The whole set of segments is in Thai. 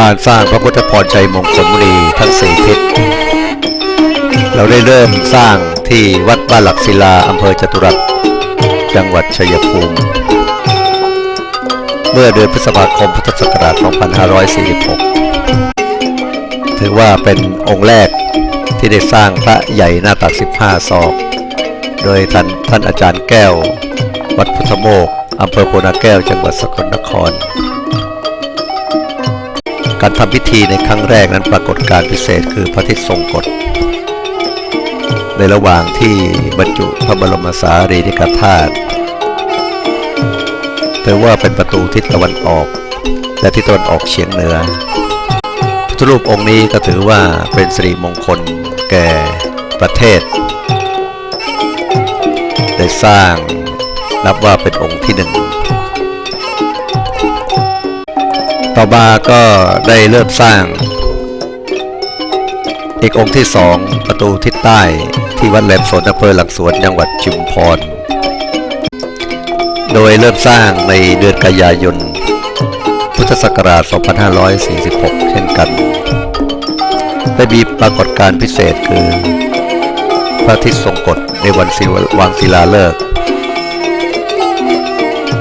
การสร้างพระพุทธพรชัยมงคลมุนีทั้งสี่ทิศ เราได้เริ่มสร้างที่วัดบ้านหลักศิลาอำเภอจตุรัส จังหวัดชัยภูมิ เมื่อเดือนพฤษภาคมพุทธศักราช 2546 ถือว่าเป็นองค์แรกที่ได้สร้างพระใหญ่หน้าตัก 15 ศอก โดยท่านท่านอาจารย์แก้ว วัดพุทธโมกอำเภอโพนาแก้ว จังหวัดสกลนคร การทำพิธีในครั้งแรกนั้นปรากฏการพิเศษคือพระทิตย์ทรงกฎในระหว่างที่บรรจุพระบรมสารีริกธาตุถือว่าเป็นประตูทิศตะวันออก และทิศตะวันออกเฉียงเหนือพุทธรูปองค์นี้ก็ถือว่าเป็นสิริมงคลแก่ประเทศ ได้สร้างนับว่าเป็นองค์ที่หนึ่ง ต่อมาก็ได้เริ่มสร้าง อีกองค์ที่สองประตูทิศใต้ที่วัดแหลมสนอำเภอหลังสวนจังหวัดชุมพร โดยเริ่มสร้างในเดือนกันยายน พุทธศักราช 2546 เช่นกัน ได้มีปรากฏการณ์พิเศษคือ พระอาทิตย์ทรงกฎในวันศิวางศิลาฤกษ์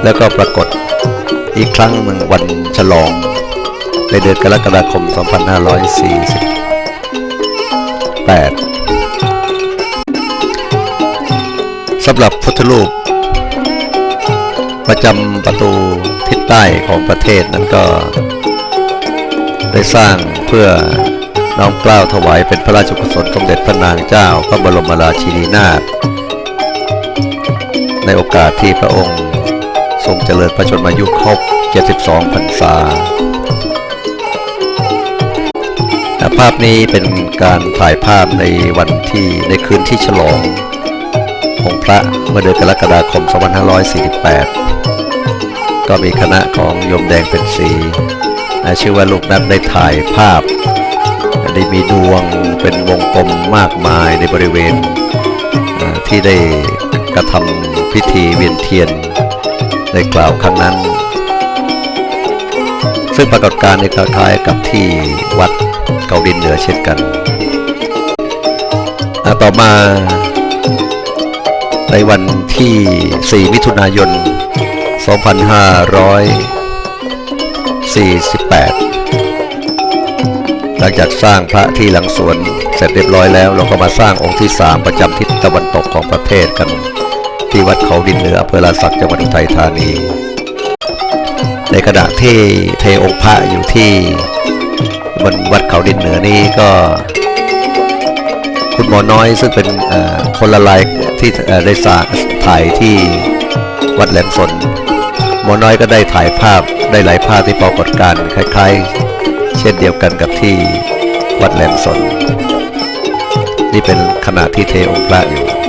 แล้วก็ปรากฏ อีกครั้งหนึ่งวันฉลอง ในเดือนกรกฎาคม 2548สำหรับพุทธรูป ประจำประตูทิศใต้ของประเทศนั้นก็ ได้สร้างเพื่อน้อมเกล้าวถวายเป็นพระราชกุศลสมเด็จพระนางเจ้าพระบรมราชินีนาถในโอกาสที่พระองค์ ทรงเจริญพระชนมายุครบ 72 พรรษา ภาพนี้เป็นการถ่ายภาพในวันที่ในคืนที่ฉลอง องค์พระเมื่อเดือนกรกฎาคม 2548 ก็มีคณะของโยมแดงเป็นสีชื่อว่าลูกนัดได้ถ่ายภาพได้มีดวงเป็นวงกลมมากมายในบริเวณที่ได้กระทำพิธีเวียนเทียน ในกล่าวครั้งนั้น ซึ่งปรากฏการณ์ในคล้ายกับที่วัดเกาดินเหนือเช่นกันอ่าต่อมาในวันที่ 4 มิถุนายน 2548 หลังจากสร้างพระที่หลังสวนเสร็จเรียบร้อยแล้ว เราก็มาสร้างองค์ที่ 3 ประจำทิศตะวันตกของประเทศกัน ที่วัดเขาดินเหนืออำเภอลาสักจังหวัดอุทัยธานี ในขณะที่เทองค์พระอยู่ที่บนวัดเขาดินเหนือนี้ก็ คุณหมอน้อยซึ่งเป็นคนละลายที่ได้สาถ่ายที่วัดแหลมสนหมอน้อยก็ได้ถ่ายภาพได้หลายภาพที่ปรากฏการคล้ายๆ เช่นเดียวกันกับที่วัดแหลมสน นี่เป็นขณะที่เทองค์พระอยู่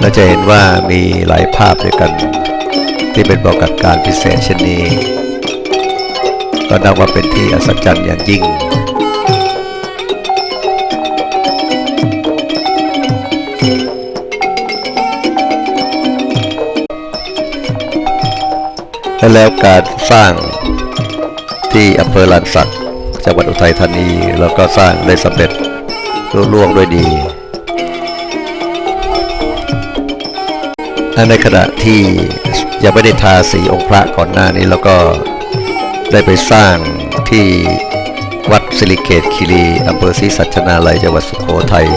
เราจะเห็นว่ามีหลายภาพด้วยกันที่เป็นปรากฏการพิเศษเช่นนี้ ก็นับว่าเป็นที่อัศจรรย์อย่างยิ่ง และแล้วการสร้างที่อำเภอลานสักจังหวัดอุทัยธานี แล้วก็สร้างได้สำเร็จรุ่ล่วงด้วยดี และในขณะที่ยังไม่ได้ทาสีองค์พระก่อนหน้านี้แล้วก็ได้ไปสร้างที่วัดสิริเกตคีรีอำเภอศรีสัชนาลัยจังหวัดสุโขทัย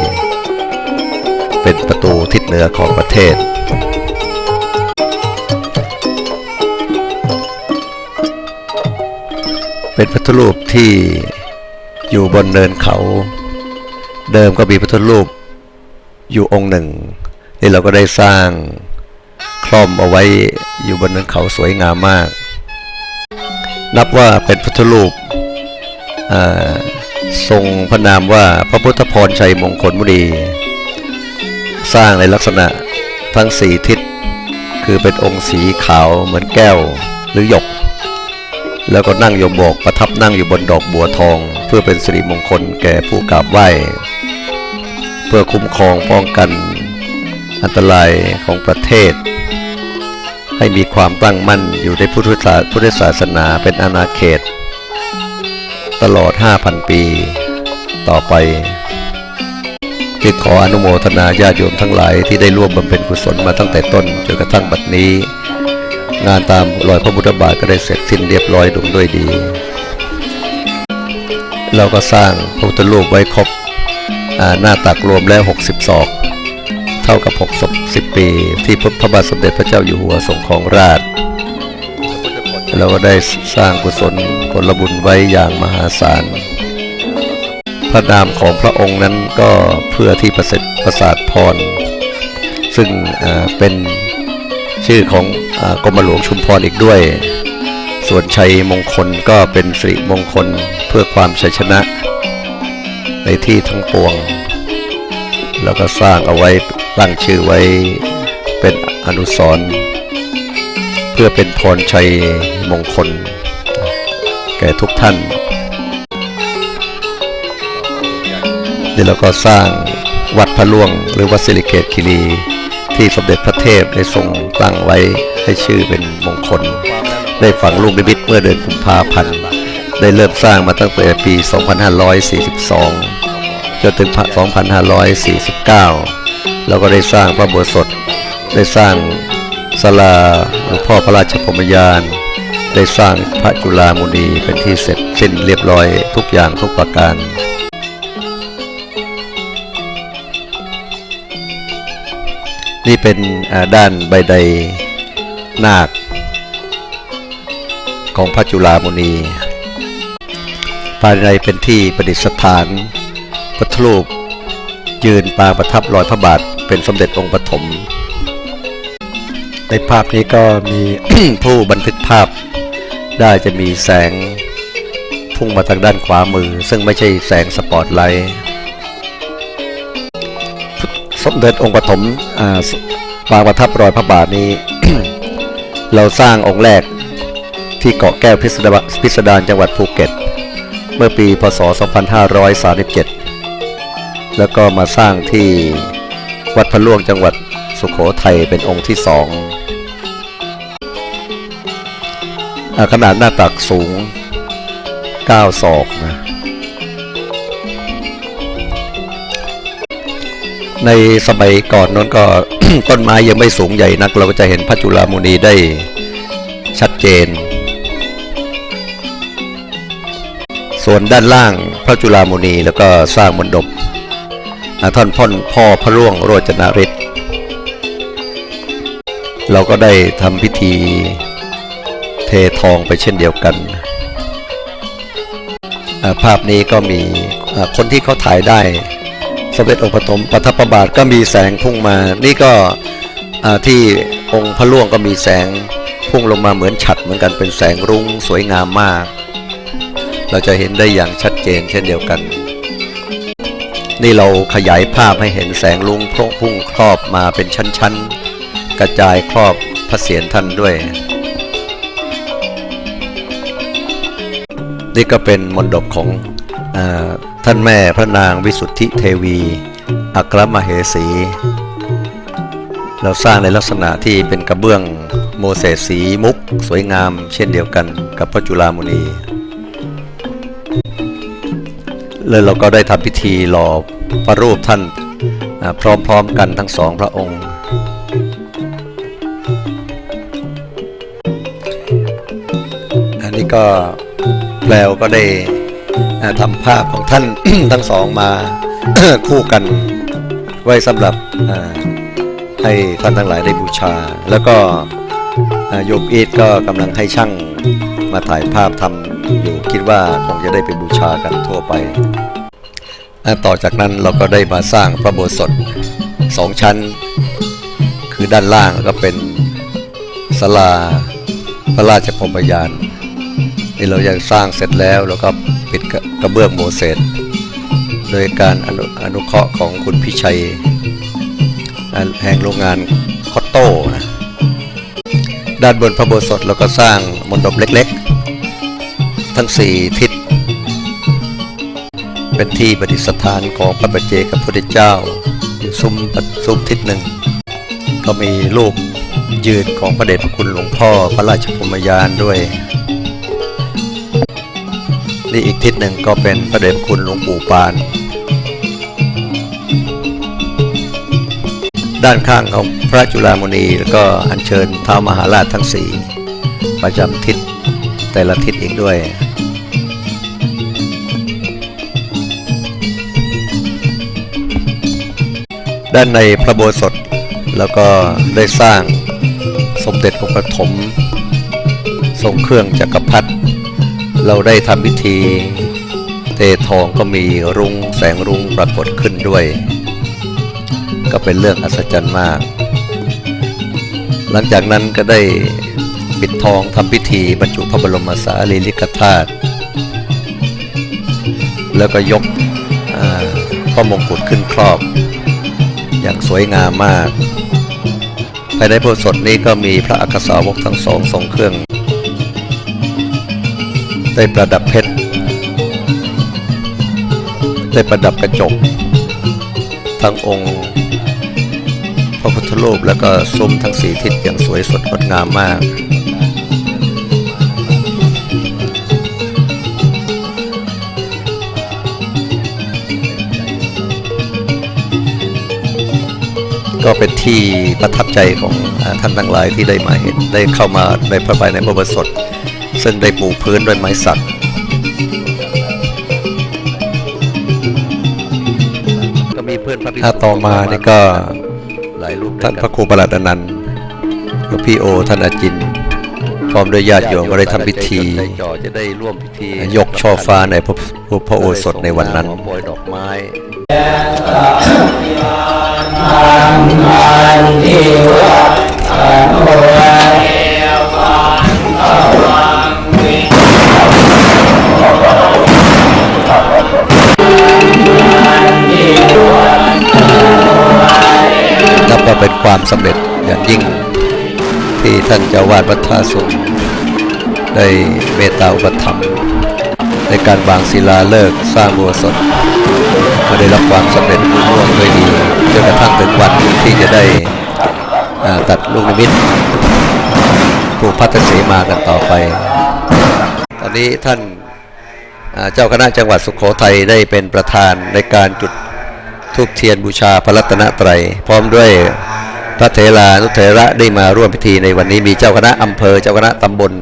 เป็นประตูทิศเหนือของประเทศ เป็นพระพุทธรูปที่อยู่บนเนินเขา เดิมก็มีพระพุทธรูปอยู่องค์หนึ่งนี่เราก็ได้สร้าง คล่อมเอาไว้อยู่บนเนินเขาสวยงามมาก นับว่าเป็นพุทธรูปอ่าทรงพระนามว่าพระพุทธพรชัยมงคลมุนีสร้างในลักษณะทั้งสี่ทิศ คือเป็นองค์สีขาวเหมือนแก้วหรือหยก แล้วก็นั่งโยมบอกประทับนั่งอยู่บนดอกบัวทอง เพื่อเป็นสิริมงคลแก่ผู้กราบไหว้ เพื่อคุ้มครองป้องกัน อันตรายของประเทศ ให้มีความตั้งมั่นอยู่ในพุทธศาพุทธศาสนาเป็นอาณาเขต ตลอด 5,000 ปี ต่อไปจึงขออนุโมทนาญาติโยมทั้งหลายที่ได้ร่วมบำเพ็ญกุศลมาตั้งแต่ต้นจนกระทั่งบัดนี้ งานตามรอยพระพุทธบาทก็ได้เสร็จสิ้นเรียบร้อยลงด้วยดี เราก็สร้างพระพุทธรูปไว้ครบหน้าตักรวมแล้ว 60 ศอก เท่ากับ60ปี ที่พระบาทสมเด็จพระเจ้าอยู่หัวทรงของราชเราก็ได้สร้างกุศลผลบุญไว้อย่างมหาศาล พระนามของพระองค์นั้นก็เพื่อที่ประเสริฐประสาทพร ซึ่งเป็นชื่อของอกรมหลวงชุมพรอีกด้วย ส่วนชัยมงคลก็เป็นสิริมงคลเพื่อความชัยชนะ ในที่ทั้งปวง แล้วก็สร้างเอาไว้ ตั้งชื่อไว้เป็นอนุสรณ์เพื่อเป็นพรชัยมงคล แก่ทุกท่านเดี๋ยวเราก็สร้างวัดพระล่วงหรือวัดสิริเกตคิรีที่สมเด็จพระเทพได้ทรงตั้งไว้ให้ชื่อเป็นมงคล ได้ฝังลูกนิมิตเมื่อเดือนกุมภาพันธ์ได้เริ่มสร้างมาตั้งแต่ปี 2542 จนถึง 2549 แล้วก็ได้สร้างพระโบสถได้สร้างศาลาหลวงพ่อพระราชพรมยาน ได้สร้างพระจุฬามุนีเป็นที่เสร็จสิ้นเรียบร้อยทุกอย่างทุกประการนี่เป็นด้านใบใดนาค ของพระจุฬามุนี ภายในเป็นที่ประดิษฐานพระรูปยืนปางประทับรอยพระบาท เป็นสมเด็จองค์ปฐมในภาพนี้ก็มี ผู้บันทึกภาพได้จะมีแสงพุ่งมาทางด้านขวามือ ซึ่งไม่ใช่แสงสปอตไลท์สมเด็จองค์ปฐมอ่าปางประทับรอยพระบาทนี้ เราสร้างองค์แรกที่เกาะแก้วพิสดารพิสดารจังหวัดภูเก็ต เมื่อปีพศ 2537 แล้วก็มาสร้างที่ วัดพระล่วงจังหวัดสุโขทัยเป็นองค์ที่สองอขนาดหน้าตักสูง 9 ศอกนะในสมัยก่อนนั้นก็ต้นไม้ยังไม่สูงใหญ่นัก เราก็จะเห็นพระจุลามุนีได้ชัดเจน ส่วนด้านล่างพระจุลามุนีแล้วก็สร้างมณฑป ท่านพ่อนพ่อพระร่วงโรจนาฤทธิ์เราก็ได้ทำพิธีเททองไปเช่นเดียวกัน ภาพนี้ก็มีคนที่เขาถ่ายได้สมเด็จองค์ปฐมปทับประบาทก็มีแสงพุ่งมา นี่ก็ที่องค์พระล่วงก็มีแสงพุ่งลงมาเหมือนฉัดเหมือนกันเป็นแสงรุ้งสวยงามมาก เราจะเห็นได้อย่างชัดเจนเช่นเดียวกัน นี่เราขยายภาพให้เห็นแสงลุงพุ่งพุ่งครอบมาเป็นชั้นๆ กระจายครอบพระเศียรท่านด้วย นี่ก็เป็นมนดบของอท่านแม่พระนางวิสุทธิเทวี อัครมเหสี เราสร้างในลักษณะที่เป็นกระเบื้องโมเสสสีมุก สวยงามเช่นเดียวกันกับพระจุลามุนี เลยเราก็ได้ทำพิธีหล่อประรูปท่านพร้อมๆกันทั้งสองพระองค์ อันนี้ก็แปลวก็ได้อ่าทำภาพของท่านทั้งสองมาคู่กันไว้สำหรับให้ท่านทั้งหลายได้บูชา แล้วก็โยมอีทก็กำลังให้ช่างมาถ่ายภาพทำ อยู่ คิดว่าคงจะได้ไปบูชากันทั่วไป ต่อจากนั้นเราก็ได้มาสร้างพระโบสถสองชั้น คือด้านล่างก็เป็นศาลาพระราชพรมยานนี่เรายังสร้างเสร็จแล้วแล้วก็ปิดกระเบื้องโมเสสโดยการอนุอนุเคราะห์ของคุณพิชัยแห่งโรงงานคอตโต้นะด้านบนพระโบสถเราก็สร้างมณฑปเล็กๆ ทั้งสี่ทิศ เป็นที่ประดิษฐานของพระปัจเจกพุทธเจ้าอยู่ซุ้มซุ้มทิศหนึ่ง ก็มีรูปยืนของพระเดชพระคุณหลวงพ่อพระราชพรมยานด้วย นี่อีกทิศหนึ่งก็เป็นพระเดชพระคุณหลวงปู่ปาน ด้านข้างของพระจุฬามณีแล้วก็อัญเชิญท้าวมหาราชทั้งสี่ประจำทิศ แต่ละทิศอีกด้วย ด้านในพระโบสถแล้วก็ได้สร้างสมเด็จองค์ปฐมทรงเครื่องจักรพรรดิเราได้ทำพิธี เททองก็มีรุ้งแสงรุ้งปรากฏขึ้นด้วย ก็เป็นเรื่องอัศจรรย์มาก หลังจากนั้นก็ได้ ปิดทองทำพิธีบรรจุพระบรมสารีริกธาตุแล้วก็ยกอ่าพระมงกุฎขึ้นครอบ อย่างสวยงามมาก ภายในโบสถนี้ก็มีพระอักษาวกทั้งสองทรงเครื่อง ได้ประดับเพชร ได้ประดับกระจก ทั้งองค์ พระพุทธรูปแล้วก็ซุ้มทั้งสีทิศอย่างสวยสดงดงามมาก ก็เป็นที่ประทับใจของอท่านทั้งหลายที่ได้มาเห็นได้เข้ามาในพระบายในพระบสดซึ่งได้ปูพื้นด้วยไม้สักก็มีเพื่อนพระภิกษุต่อมานี่ก็ ท่านพระครูประหลัดอนันต์หลวงพี่โอท่านอาจิน พร้อมด้วยญาติโยมก็ได้ทำพิธีจะได้ร่วมพิธียกช่อฟ้าในพระพระโอสถในวันนั้นโปรยดอกไม้นับว่าเป็นความสำเร็จอย่างยิ่งที่ท่านเจ้าวาดวัดท่าสุงได้เมตตาอุปถัมภ์ในการวางศิลาฤกษ์สร้างบัวสดก็ได้รับความสำเร็จรุ่ร่วงด้วยดีจนกระทั่งถึงวันที่จะได้ตัดลูกนิมิตผูกพัฒสีมากันต่อไป ตอนนี้ท่านเจ้าคณะจังหวัดสุขโขทัยได้เป็นประธานในการจุดทูบเทียนบูชาพระรัตนตรัย พร้อมด้วย พระเถรานุเถระได้มาร่วมพิธีในวันนี้มีเจ้าคณะอำเภอเจ้าคณะตำบล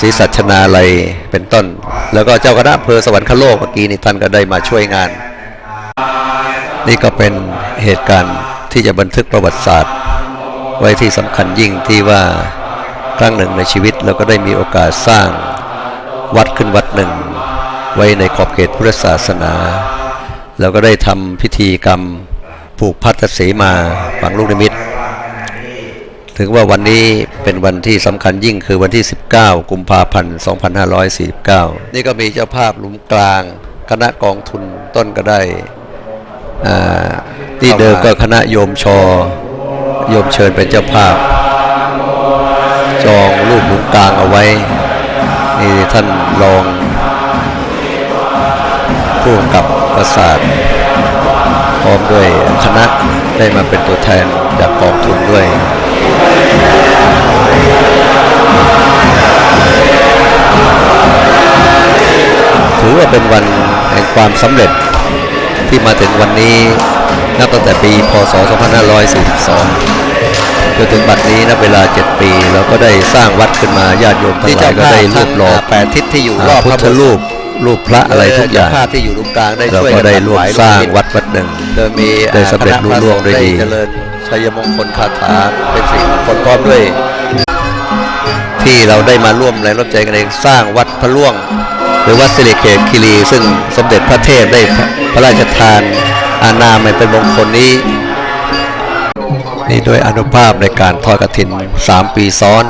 ศรีสัชนาลัยเป็นต้น แล้วก็เจ้าคณะอำเภอสวรรคโลกเมื่อกี้นี้ท่านก็ได้มาช่วยงาน นี่ก็เป็นเหตุการณ์ที่จะบันทึกประวัติศาสตร์ ไว้ที่สำคัญยิ่งที่ว่าครั้งหนึ่งในชีวิตเราก็ได้มีโอกาสสร้างวัดขึ้นวัดหนึ่ง ไว้ในขอบเขตพุทธศาสนา เราก็ได้ทำพิธีกรรม ผูกพัทสีมาฝังลูกนิมิต ถึงว่าวันนี้เป็นวันที่สำคัญยิ่งคือวันที่ 19 กุมภาพันธ์ 2549 นี่ก็มีเจ้าภาพหลุมกลาง คณะกองทุนต้นก็ได้อ่าที่เดิมก็คณะโยมชอ โยมเชิญเป็นเจ้าภาพ จองรูปหลุมกลางเอาไว้ นี่ท่านรองผู้กับประสาท ร้อมด้วยคณะได้มาเป็นตัวแทนจากกองทุนด้วยถือว่าเป็นวันแห่งความสำเร็จที่มาถึงวันนี้นับตั้งแต่ปีพศ 2542จนถึงบัดนี้นับเวลา 7 ปีเราก็ได้สร้างวัดขึ้นมาญาติโยมทั้งหลายก็ได้รูปหล่อแปดทิศที่อยู่รรออบบพพุระทธรูป รูปพระอะไรทุกอย่างภาพที่อยู่ตรงกลางได้เราช่วยก็กันได้ร่วมสร้างถยลูกนิมิตวัดวัดหนึ่งโดยมีได้สำเร็จคณะรุ่ร่วงด้วยดีเจริญชัยมงคลคาถาเป็นสิ่งมงคลพร้อมด้วย ที่เราได้มาร่วมแรงร่วมใจกันเองสร้างวัดพระล่วง หรือวัดสิริเกตคิรี ซึ่งสมเด็จพระเทพได้พระราชทานอานามให้เป็นมงคลนี้นี่ด้วยอนุภาพในการทอดกฐิน 3 ปีซ้อน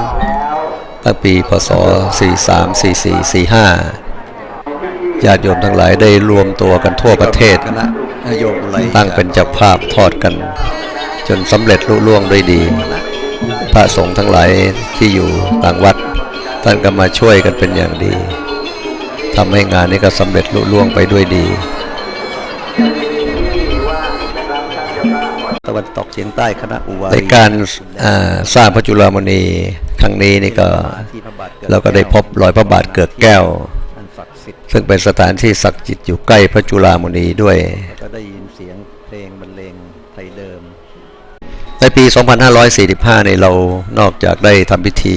ตั้งปีพศ 43 44 45 ญาติโยมทั้งหลายได้รวมตัวกันทั่วประเทศคณะโยมอะไรตั้งเป็นเจ้าภาพทอดกัน จนสำเร็จลุล่วงด้วยดี พระสงฆ์ทั้งหลายที่อยู่ต่างวัดท่านก็มาช่วยกันเป็นอย่างดีทำให้งานนี้ก็สำเร็จลุล่วงไปด้วยดี ตะวันตกเฉียงใต้คณะอุวาในการอ่าสร้างพระจุลามณีครั้งนี้นี่ก็ที่พระบาทกิดเราก็ได้พบรอยพระบาทเกิดแก้วอันศักดิ์ สิทธิ์สิทธิ์ซึ่งเป็นสถานที่ศักดิ์สิทธิ์อยู่ใกล้พระจุฬามณีด้วย ก็ได้ยินเสียงเพลงบรรเลงไทยเดิม ในปี 2545ในเรานอกจากได้ทำพิธี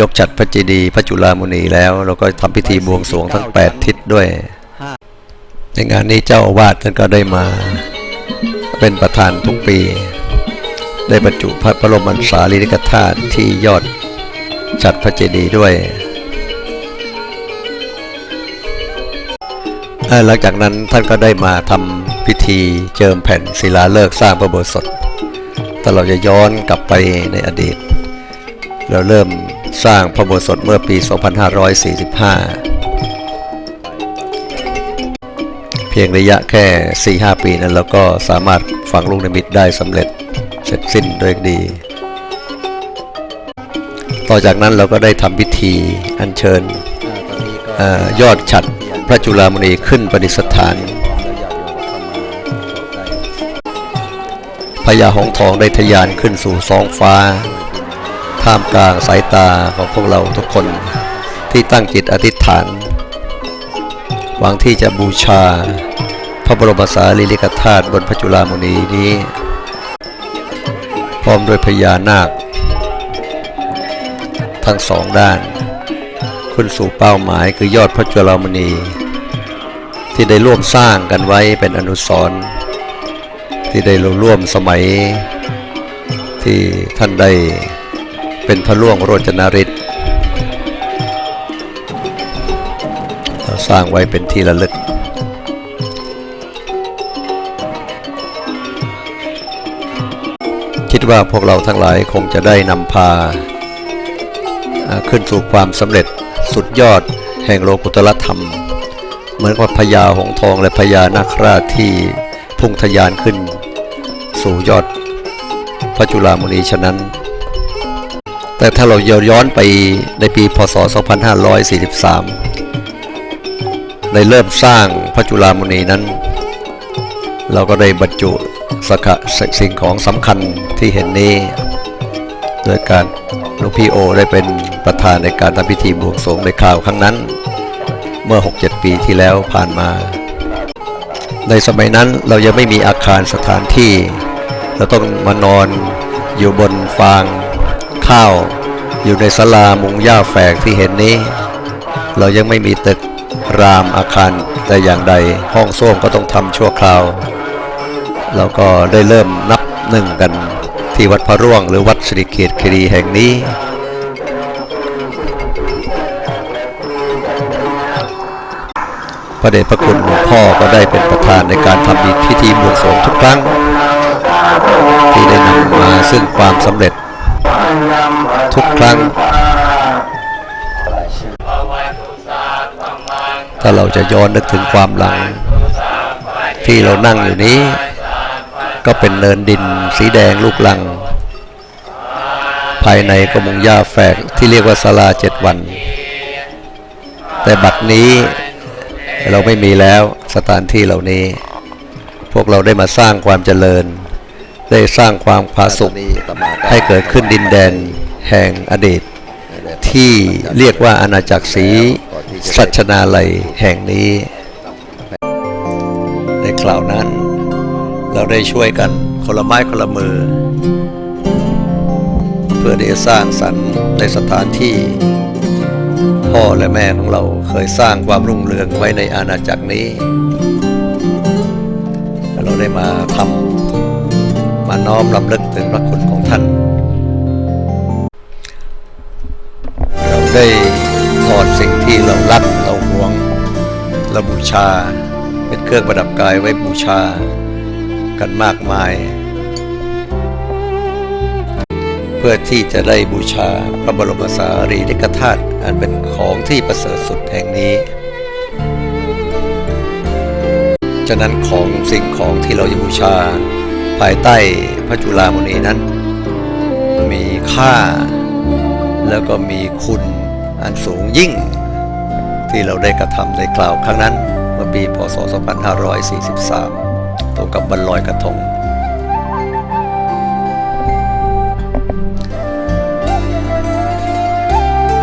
ยกจัดพระเจดีย์พระจุฬามณีแล้ว เราก็ทำพิธีบวงสรวงทั้ง 8 ทิศด้วย ในงานนี้เจ้าอาวาสท่านก็ได้มา เป็นประธานทุกปี ได้บรรจุพระบรมสารีริกธาตุที่ยอดจัดพระเจดีย์ด้วย หลังจากนั้นท่านก็ได้มาทำพิธีเจิมแผ่นศิลาฤกษ์สร้างพระโบสถถ้าเราจะย้อนกลับไปในอดีต เราเริ่มสร้างพระโบสถเมื่อปี 2545 เพียงระยะแค่ 4-5 ปีนั้นเราก็สามารถฝังลูกนิมิตได้สำเร็จเสร็จสิ้นโดยดี ต่อจากนั้นเราก็ได้ทำพิธีอัญเชิญ ยอดฉัดพระจุลามณีขึ้นประดิษฐานพญาหงส์ทองได้ทะยานขึ้นสู่ท้องฟ้า ท่ามกลางสายตาของพวกเราทุกคนที่ตั้งจิตอธิษฐาน หวังที่จะบูชา พระบรมสารีริกธาตุบนพระจุลามณีนี้ พร้อมด้วยพญานาค ทั้งสองด้าน ขึ้นสู่เป้าหมายคือยอดพระจุลามณี ที่ได้ร่วมสร้างกันไว้เป็นอนุสรณ์ที่ได้ร่วมสมัย ที่ท่านได้เป็นพระล่วงโรจนฤทธิ์เราสร้างไว้เป็นที่ระลึก คิดว่าพวกเราทั้งหลายคงจะได้นำพาขึ้นสู่ความสำเร็จ สุดยอดแห่งโลกุตรธรรม เหมือนกับพญาหงทองและพญานาคราชที่พุ่งทะยานขึ้น สู่ยอดพระจุลามณีฉะนั้น แต่ถ้าเราย้อนไปในปีพศ 2543 ในเริ่มสร้างพระจุลามณีนั้น เราก็ได้บรรจุสกสิ่งของสำคัญที่เห็นนี้ โดยการ หลวงพี่โอได้เป็นประธานในการทำพิธีบวงสรวงในข่าวครั้งนั้น เมื่อ 6-7 ปีที่แล้วผ่านมา ในสมัยนั้นเรายังไม่มีอาคารสถานที่ เราต้องมานอนอยู่บนฟาง ข้าว อยู่ในศาลามุงหญ้าแฝกที่เห็นนี้ เรายังไม่มีตึกรามอาคารแต่อย่างใดห้องส้วมก็ต้องทำชั่วคราวเราก็ได้เริ่มนับหนึ่งกัน ที่วัดพระร่วงหรือวัดสิริเกตคีรีแห่งนี้ พระเดชพระคุณหลวงพ่อก็ได้เป็นประธานในการทำพิธีบวงสรวงทุกครั้ง ที่ได้นำมาซึ่งความสำเร็จทุกครั้ง ถ้าเราจะย้อนนึกถึงความหลัง ที่เรานั่งอยู่นี้ ก็เป็นเนินดิน สีแดงลูกลัง ภายในก็มุงหญ้าแฝกที่เรียกว่าศาลาเจ็ดวัน แต่บัดนี้เราไม่มีแล้วสถานที่เหล่านี้ พวกเราได้มาสร้างความเจริญ ได้สร้างความผาสุกตอนนี้อาตมาก็ให้เกิดขึ้นดินแดนแห่งอดีต ที่เรียกว่าอาณาจักรศรีสัชนาลัยแห่งนี้ ในคราวนั้น เราได้ช่วยกันคนละไม้คนละมือ เพื่อที่จะสร้างสรรค์ในสถานที่ พ่อและแม่ของเราเคยสร้างความรุ่งเรืองไว้ในอาณาจักรนี้เราได้มาทำมาน้อมรำลึกถึงพระคุณของท่าน เราได้ถอดสิ่งที่เรารักเราหวงเราบูชาเป็นเครื่องประดับกายไว้บูชา กันมากมาย เพื่อที่จะได้บูชาพระบรมสารีริกธาตุอันเป็นของที่ประเสริฐสุดแห่งนี้ ฉะนั้นของสิ่งของที่เราจะบูชา ภายใต้พระจุลามณีนั้น มีค่า แล้วก็มีคุณอันสูงยิ่ง ที่เราได้กระทำในกล่าวครั้งนั้นเมื่อปีพศ 2543 ตรงกับบันลอยกระทง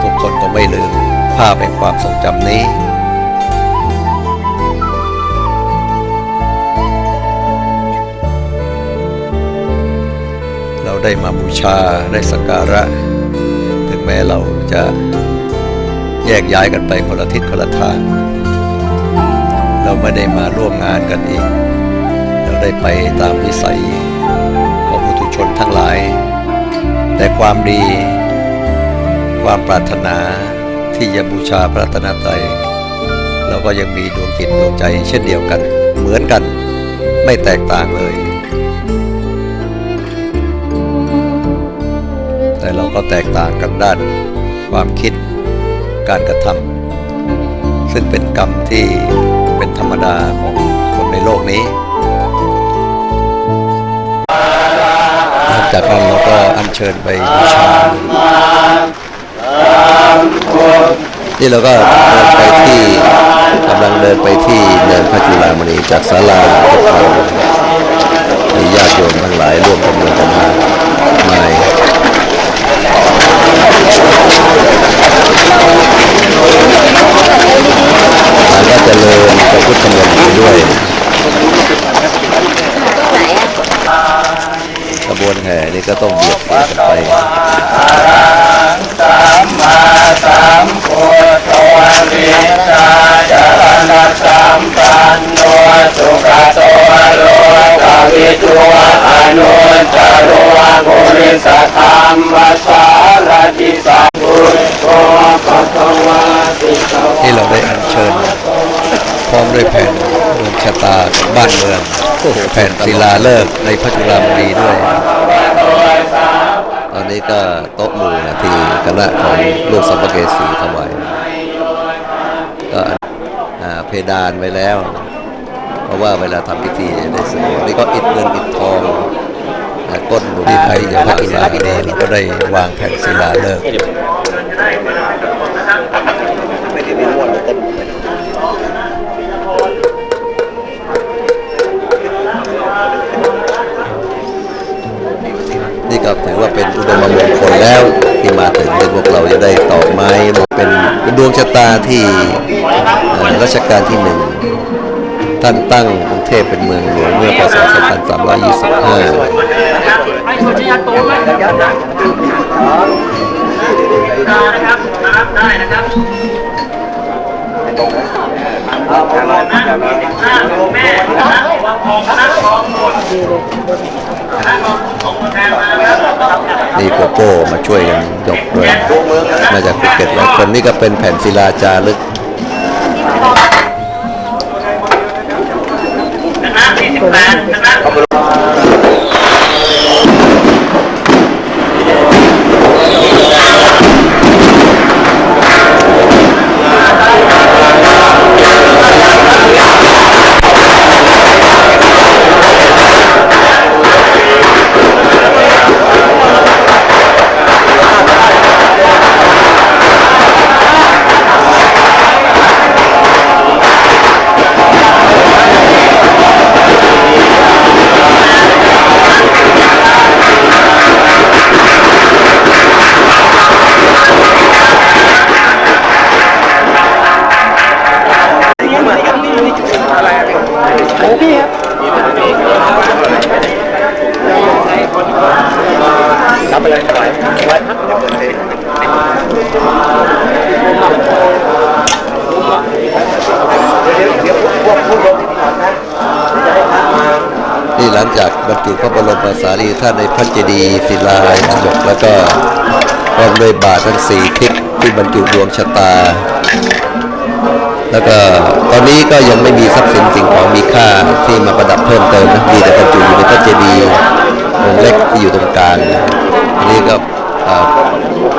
ทุกคนก็ไม่ลืมภาพแห่งความทรงจำนี้เราได้มาบูชาได้สักการะ ถึงแม้เราจะแยกย้ายกันไปคนละทิศคนละทาง เราไม่ได้มาร่วมงานกันอีก ได้ไปตามวิสัยของปุถุชนทั้งหลาย แต่ความดี ความปรารถนาที่จะบูชาพระตนตรัยเราก็ยังมีดวงจิตดวงใจเช่นเดียวกัน เหมือนกันไม่แตกต่างเลย แต่เราก็แตกต่างกันด้าน ความคิดการกระทำซึ่งเป็นกรรมที่เป็นธรรมดาของคนในโลกนี้ จากนั้นเราก็อัญเชิญไปบูชานี่เราก็เดินไปที่กำลังเดินไปที่เนินพระจุฬามณีจากศาลาปกครองมีญาติโยมทั้งหลายร่วมกันเดินกันมาไม่แล้วก็เจริญพระพุทธมนต์ด้วย บวนแห่นี่ก็ต้องเบียดเบียดกันไปที่เราได้อัญเชิญพร้อมด้วยแผ่นดวงชะตาของบ้านเมืองแผ่นศิลาฤกษ์ในพระจุลามณีด้วย นี้ก็โต๊ะหมู่นะที่คณะของลูกสัมภเกสีถวายก็เพดานไว้แล้ว เพราะว่าเวลาทำพิธีในสะดวกนี่ก็อิดเงินอิดทองก้นหนุนไทยอย่างพระจุลามณีเราก็ได้วางแผ่นศิลาฤก ตอกไม้เป็นเป็นดวงชะตาที่เอ่อรัชกาลที่หนึ่งท่านตั้งกรุงเทพเป็นเมืองหลวงเมื่อพศ 2325 นี่โกโก้มาช่วยกันยกด้วยมาจากภูเก็ตหลายคนนี่ก็เป็นแผ่นศิลาจารึกครับที่สิบแปดครับ สารีริกธาตุในพระเจดีย์ศิลาทั้งหมดแล้วก็พร้อมด้วยบาททั้งสี่ทิศที่บรรจุดวงชะตา แล้วก็ตอนนี้ก็ยังไม่มีทรัพย์สินสิ่งของมีค่าที่มาประดับเพิ่มเติมนะมีแต่บรรจุอยู่ในพระเจดีย์องค์เล็กที่อยู่ตรงกลางอันนี้ก็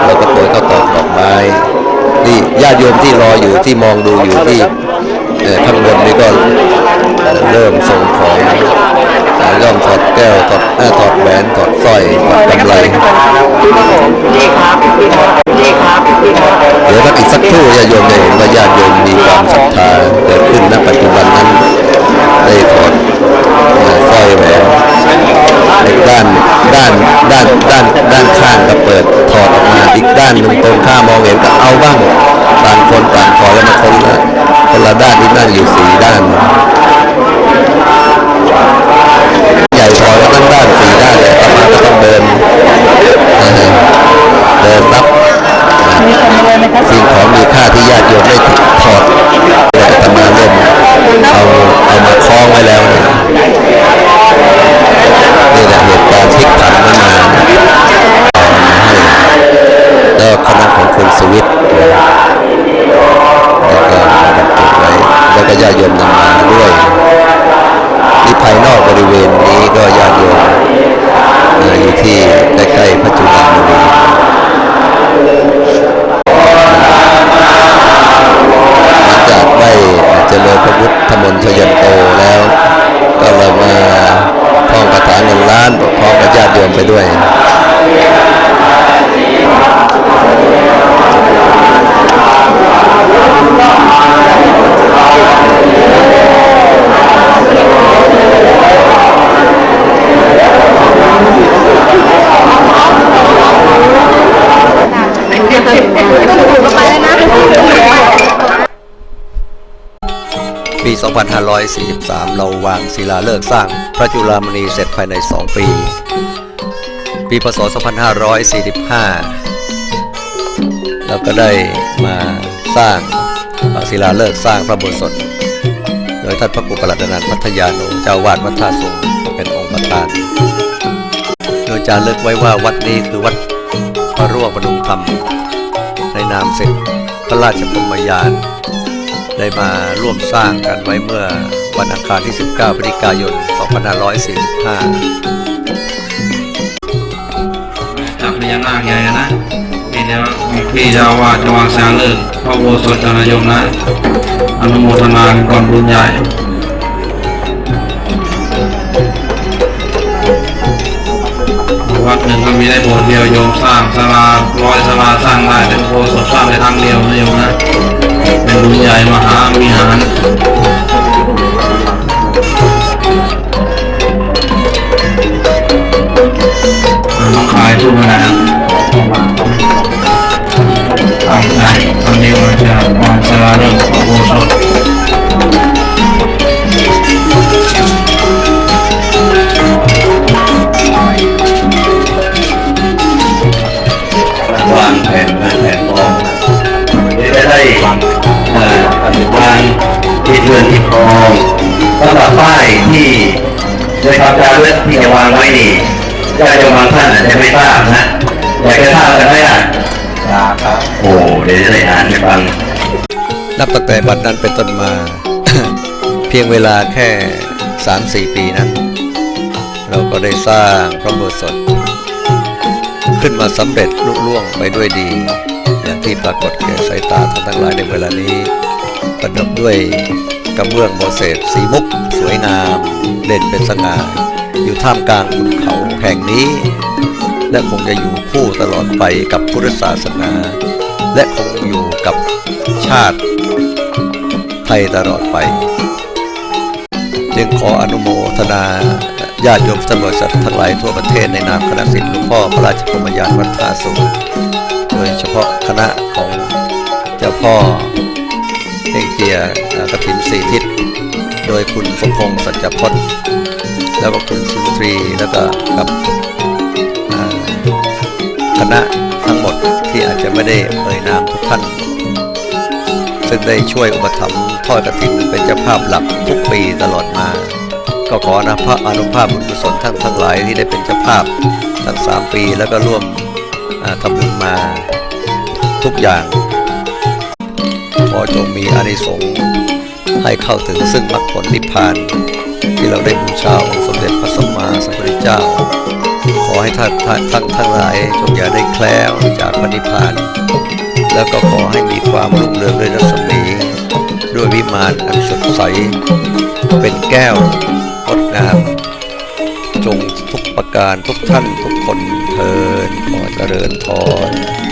เราก็โปรยข้าวตอกดอกไม้นี่ญาติโยมที่รออยู่ที่มองดูอยู่ที่เอ่อข้างบนนี่ก็เริ่มส่งของ ย่อมถอดแก้วถอดเอ่ถอดแหวนถอดสร้อยถอดกำไรเดี๋ยวสักอีกสักครู่ญาติโยมจะเห็นว่าญาติโยมมีความศรัทธาเกิดขึ้นณปัจจุบันนั้นได้ถอดสร้อยแหวนในด้านด้านด้านด้านด้านข้างก็เปิดถอดออกมาอีกด้านหนึ่งตรงข้ามมองเห็นก็เอาบ้างต่างคนต่างถอดแล้วมาคนละคนละด้านที่นั่งอยู่สี่ด้านใหญ่สีด้าน 2543 เราวางศิลาฤกษ์สร้างพระจุลามณีเสร็จภายใน 2 ปี ปีพศ 2545 เราก็ได้มาสร้างศิลาฤกษ์สร้างพระโบสถโดยท่านพระครูประหลัดนันพัทยานุเจ้าวาดวัดท่าสงเป็นองค์ประธาน โดยจารึกไว้ว่าวัดนี้คือวัดพระร่วงบรรลุธรรม ในนามเสร็จพระราชพรมยาน ได้มาร่วมสร้างกันไว้เมื่อวันอังคารที่ 19พฤศจิกายน 2545จากพญานาคใหญ่นะพี่เดียวพี่เจ้าว่าจะวางสร้างเลิกพระโบสถจนายมนะ อนุโมทนาก่อนบุญใหญ่วัดหนึ่งก็มีได้โบสถ์เดียวโยมสร้างศาลาร้อยศาลาสร้างได้แต่โบสถสร้างได้ทางเดียวนะโยมนะ เป็นบุญใหญ่มหามีหารน้องขายทุกนะทางไนตอนนี้เราจะวางสลาเรื่องของโบสถวางแผนวางแผนกองนี่จะได้ เอ่อวางที่เรือนที่กองสำหรับป้ายที่ในคำจารึกที่จะวางไว้นี่ญาติโยมบางท่านอาจจะไม่ทราบนะอยากจะทราบกันไหมอะครับโอ้เดี๋ยวจะได้อ่านให้ฟัง นับตั้งแต่บัดนั้นเป็นต้นมา เพียงเวลาแค่ 3-4 ปีนั้น เราก็ได้สร้างพระโบสถขึ้นมาสำเร็จลุล่วงไปด้วยดีอย่าง ที่ปรากฏแก่สายตาท่านทั้งหลายในเวลานี้ ประดับด้วยกระเบื้องโมเสสสีมุก สวยงาม เด่นเป็นสง่าอยู่ท่ามกลางขุนเขาแห่งนี้ และคงจะอยู่คู่ตลอดไปกับพุทธศาสนา และคงอยู่กับชาติไทยตลอดไป จึงขออนุโมทนาญาติโยมพุทธบริษัททั้งหลายทั่วประเทศในนามคณะสิทธิหลวงพ่อพระราชพรมยานวัดท่าสูง ยเฉพาะคณะของเจ้าพ่อเฮงเจียกระถินสีทิศ โดยคุณสมพงษ์สัจพจน์ แล้วก็คุณสุนทรีแล้วก็กับคณะทั้งหมดที่อาจจะไม่ได้เอ่ยนามทุกท่าน ซึ่งได้ช่วยอุปถัมภ์ทอดกฐินเป็นเจ้าภาพหลักทุกปีตลอดมา ก็ขออนุภาพอนุภาพบุญกุศลทั้งทั้งหลายที่ได้เป็นเจ้าภาพทั้งสามปีแล้วก็ร่วมทำบุญมา ทุกอย่างขอจงมีอานิสงส์ให้เข้าถึงซึ่งมรรคผลนิพพาน ที่เราได้บูชาองค์สมเด็จพระสัมมาสัมพุทธเจ้า ขอให้ท่านท่านทั้งทั้งหลายจงอย่าได้แคล้วจากพระนิพพาน แล้วก็ขอให้มีความรุ่งเรืองด้วยรัศมีด้วยวิมานอันสดใส เป็นแก้วงดงาม จงทุกประการทุกท่านทุกคนเทินขอเจริญพร